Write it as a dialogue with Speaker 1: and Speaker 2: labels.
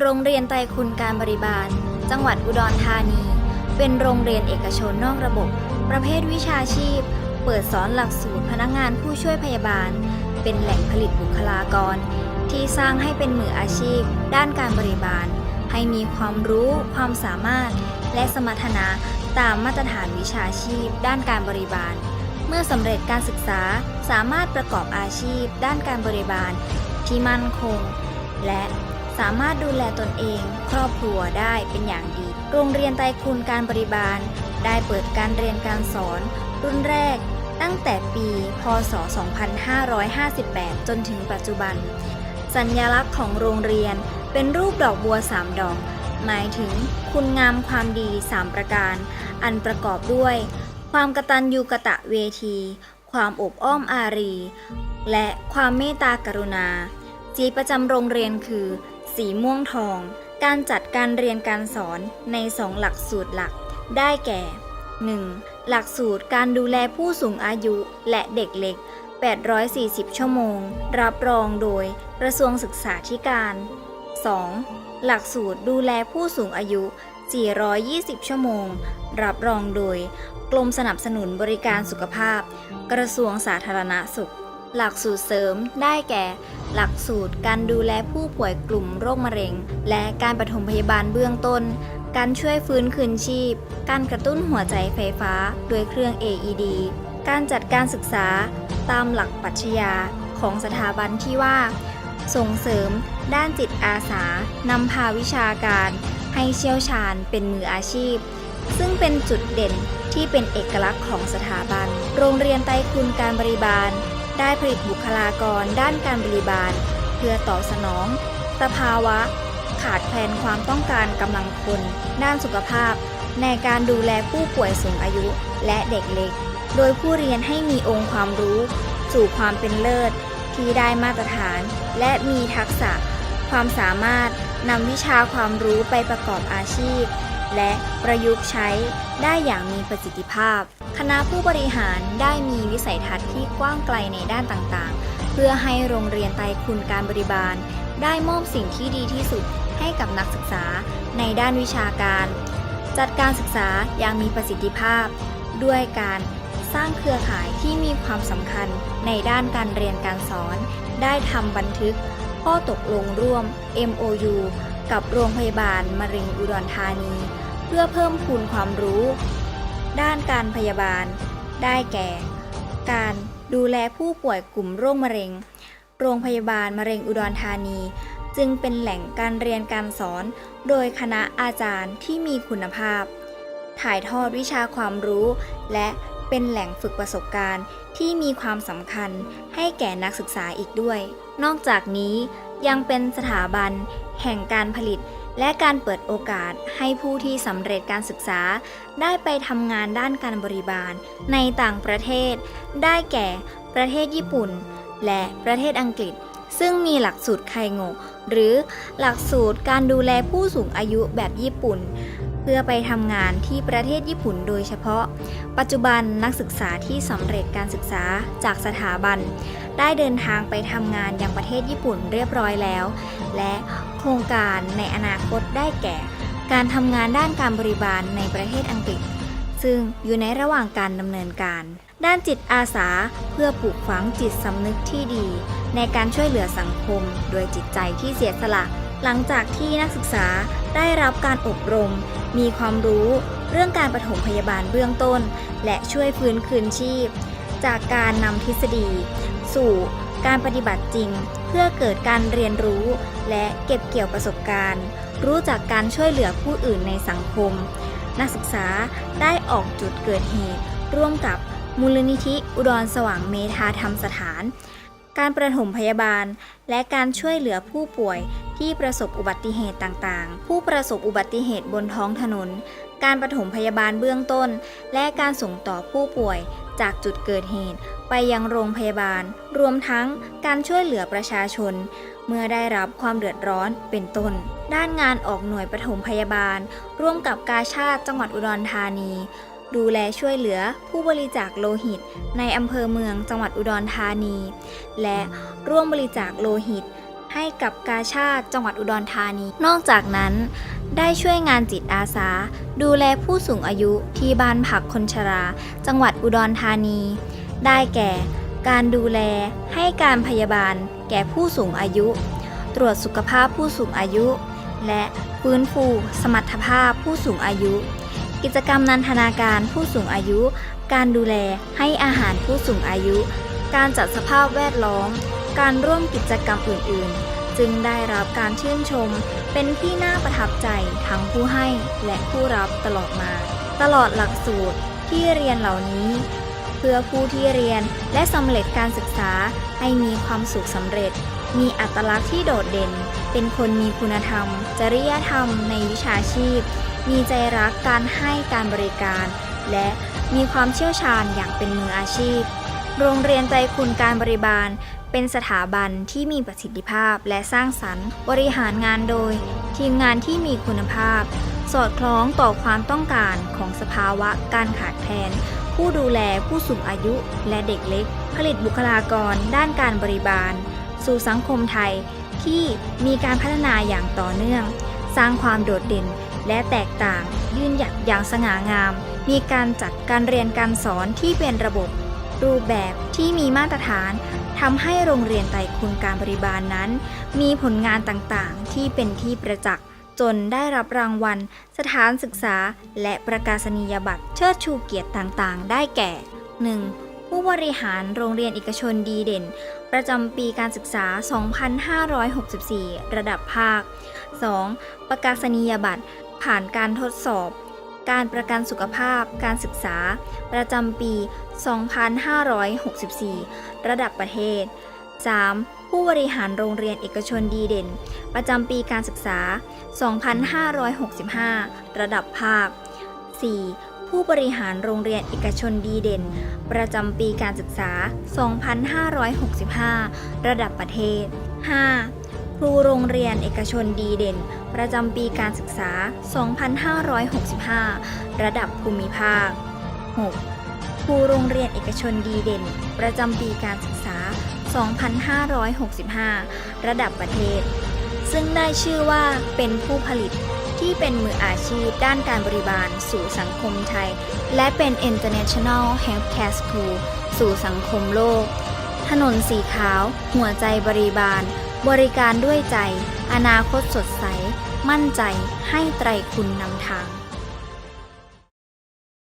Speaker 1: โรงเรียนไตคุณการบริบาล จังหวัดอุดรธานี เป็นโรงเรียนเอกชนนอกระบบ ประเภทวิชาชีพ เปิดสอนหลักสูตรพนักงานผู้ช่วยพยาบาล เป็นแหล่งผลิตบุคลากร ที่สร้างให้เป็นมืออาชีพ ด้านการบริบาล ให้มีความรู้ ความสามารถ และสมรรถนะตามมาตรฐานวิชาชีพ ด้านการบริบาล เมื่อสำเร็จการศึกษาสามารถประกอบอาชีพ ด้านการบริบาล ที่มั่นคง และ สามารถดูแลตนเอง ครอบครัวได้เป็นอย่างดี โรงเรียนไตคุณการบริบาล ได้เปิดการเรียนการสอน รุ่นแรก ตั้งแต่ปี พศ 2558 จนถึงปัจจุบัน สัญลักษณ์ของโรงเรียนเป็นรูปดอกบัวสามดอก หมายถึงคุณงามความดี3ประการ อันประกอบด้วย ความกตัญญูกะตะเวที ความอบอ้อมอารี และความเมตตากรุณาสีประจำโรงเรียนคือ สีม่วงทอง การจัดการเรียนการสอนใน2หลักสูตรหลัก ได้แก่ 1. หลักสูตรการดูแลผู้สูงอายุและเด็กเล็ก 840 ชั่วโมง รับรองโดยกระทรวงศึกษาธิการ 2. หลักสูตรดูแลผู้สูงอายุ 420 ชั่วโมง รับรองโดย กรมสนับสนุนบริการสุขภาพ กระทรวงสาธารณสุข หลักสูตรเสริมได้แก่ หลักสูตรการดูแลผู้ป่วยกลุ่มโรคมะเร็ง และการปฐมพยาบาลเบื้องต้น การช่วยฟื้นคืนชีพ การกระตุ้นหัวใจไฟฟ้าด้วยเครื่อง AED การจัดการศึกษาตามหลักปรัชญาของสถาบันที่ว่า ส่งเสริม ด้านจิตอาสานำพาวิชาการ ให้เชี่ยวชาญเป็นมืออาชีพ ซึ่งเป็นจุดเด่นที่เป็นเอกลักษณ์ของสถาบัน โรงเรียนไตรคุณการบริบาล ได้ผลิตบุคลากรด้านการบริบาล เพื่อตอบสนอง สภาวะ ขาดแคลนความต้องการกำลังคน ด้านสุขภาพ ในการดูแลผู้ป่วยสูงอายุและเด็กเล็ก โดยผู้เรียนให้มีองค์ความรู้ สู่ความเป็นเลิศ ที่ได้มาตรฐาน และมีทักษะ ความสามารถนำวิชาความรู้ไปประกอบอาชีพ และประยุกต์ใช้ได้อย่างมีประสิทธิภาพ คณะผู้บริหารได้มีวิสัยทัศน์ที่กว้างไกลในด้านต่างๆ เพื่อให้โรงเรียนไตคุณการบริบาล ได้มอบสิ่งที่ดีที่สุดให้กับนักศึกษาในด้านวิชาการ จัดการศึกษาอย่างมีประสิทธิภาพ ด้วยการสร้างเครือข่ายที่มีความสำคัญในด้านการเรียนการสอน ได้ทำบันทึกข้อตกลงร่วม MOU กับโรงพยาบาลมะเร็งอุดรธานี เพื่อเพิ่มพูนความรู้ ด้านการพยาบาล ได้แก่ การดูแลผู้ป่วยกลุ่มโรคมะเร็ง โรงพยาบาลมะเร็งอุดรธานี จึงเป็นแหล่งการเรียนการสอน โดยคณะอาจารย์ที่มีคุณภาพ ถ่ายทอดวิชาความรู้ และเป็นแหล่งฝึกประสบการณ์ที่มีความสำคัญให้แก่นักศึกษาอีกด้วย นอกจากนี้ ยังเป็นสถาบันแห่งการผลิต และการเปิดโอกาสให้ผู้ที่สำเร็จการศึกษา ได้ไปทำงานด้านการบริบาล ในต่างประเทศ ได้แก่ประเทศญี่ปุ่น และประเทศอังกฤษ ซึ่งมีหลักสูตรไคโงะหรือหลักสูตรการดูแลผู้สูงอายุแบบญี่ปุ่น พื่อไปทำงานที่ประเทศญี่ปุ่นโดยเฉพาะ ปัจจุบันนักศึกษาที่สำเร็จการศึกษาจากสถาบัน ได้เดินทางไปทำงานยังประเทศญี่ปุ่นเรียบร้อยแล้ว และโครงการในอนาคตได้แก่ การทำงานด้านการบริบาลในประเทศอังกฤษ ซึ่งอยู่ในระหว่างการดำเนินการด้านจิตอาสาเพื่อปลูกฝังจิตสำนึกที่ดี ในการช่วยเหลือสังคม โดยจิตใจที่เสียสละ หลังจากที่นักศึกษาได้รับการอบรม มีความรู้เรื่องการปฐมพยาบาลเบื้องต้น และช่วยฟื้นคืนชีพ จากการนำทฤษฎี สู่การปฏิบัติจริง เพื่อเกิดการเรียนรู้ และเก็บเกี่ยวประสบการณ์ รู้จักการช่วยเหลือผู้อื่นในสังคม นักศึกษาได้ออกจุดเกิดเหตุ ร่วมกับมูลนิธิอุดรสว่างเมธาธรรมสถาน การประถมพยาบาล และการช่วยเหลือผู้ป่วยที่ประสบอุบัติเหตุต่างๆ ผู้ประสบอุบัติเหตุบนท้องถนน การปฐมพยาบาลเบื้องต้น และการส่งต่อผู้ป่วยจากจุดเกิดเหตุ ไปยังโรงพยาบาล รวมทั้งการช่วยเหลือประชาชน เมื่อได้รับความเดือดร้อนเป็นต้น ด้านงานออกหน่วยปฐมพยาบาล ร่วมกับกาชาติจังหวัดอุดรธานี ดูแลช่วยเหลือผู้บริจาคโลหิต ในอำเภอเมืองจังหวัดอุดรธานี และร่วมบริจาคโลหิต ให้กับกาชาติจังหวัดอุดรธานี นอกจากนั้น ได้ช่วยงานจิตอาสา ดูแลผู้สูงอายุที่บ้านพักคนชรา จังหวัดอุดรธานี ได้แก่ การดูแลให้การพยาบาล แก่ผู้สูงอายุ ตรวจสุขภาพผู้สูงอายุ และฟื้นฟู สมรรถภาพผู้สูงอายุ กิจกรรมนันทนาการผู้สูงอายุ การดูแลให้อาหารผู้สูงอายุ การจัดสภาพแวดล้อม การร่วมกิจกรรมอื่น ๆ จึงได้รับการชื่นชม เป็นที่น่าประทับใจทั้งผู้ให้และผู้รับตลอดมา ตลอดหลักสูตรที่เรียนเหล่านี้ เพื่อผู้ที่เรียนและสำเร็จการศึกษาให้มีความสุขสำเร็จ มีอัตลักษณ์ที่โดดเด่น เป็นคนมีคุณธรรม จริยธรรมในวิชาชีพ มีใจรักการให้การบริการ และมีความเชี่ยวชาญอย่างเป็นมืออาชีพ โรงเรียนใจคุณการบริบาล เป็นสถาบันที่มีประสิทธิภาพและสร้างสรรค์ บริหารงานโดย ทีมงานที่มีคุณภาพ สอดคล้องต่อความต้องการของสภาวะการขาดแคลนผู้ดูแลผู้สูงอายุและเด็กเล็ก ผลิตบุคลากรด้านการบริบาล สู่สังคมไทยที่มีการพัฒนาอย่างต่อเนื่อง สร้างความโดดเด่น และแตกต่าง ยืนหยัดอย่างสง่างาม มีการจัดการเรียนการสอนที่เป็นระบบ รูปแบบที่มีมาตรฐานทำให้โรงเรียนไตคุณการบริบาลนั้น มีผลงานต่างๆ ที่เป็นที่ประจักษ์จนได้รับรางวัล สถานศึกษา และประกาศนียบัตรเชิดชูเกียรติต่างๆ ได้แก่ 1. ผู้บริหารโรงเรียนเอกชนดีเด่น ประจำปีการศึกษา 2564 ระดับภาค 2. ประกาศนียบัตร ผ่านการทดสอบ การประกันสุขภาพ การศึกษา ประจำปี 2564 ระดับประเทศ 3. ผู้บริหารโรงเรียนเอกชนดีเด่น ประจำปีการศึกษา 2565 ระดับภาค 4. ผู้บริหารโรงเรียนเอกชนดีเด่น ประจำปีการศึกษา 2565 ระดับประเทศ 5. ครูโรงเรียนเอกชนดีเด่น ประจำปีการศึกษา 2565 ระดับภูมิภาค 6. ครูโรงเรียนเอกชนดีเด่น ประจำปีการศึกษา 2565 ระดับประเทศ ซึ่งได้ชื่อว่าเป็นผู้ผลิตที่เป็นมืออาชีพด้านการบริบาลสู่สังคมไทย และเป็น International Healthcare School สู่สังคมโลก ถนนสีขาว หัวใจบริบาล บริการด้วยใจ อนาคตสดใส มั่นใจให้ไตรคุณนำทาง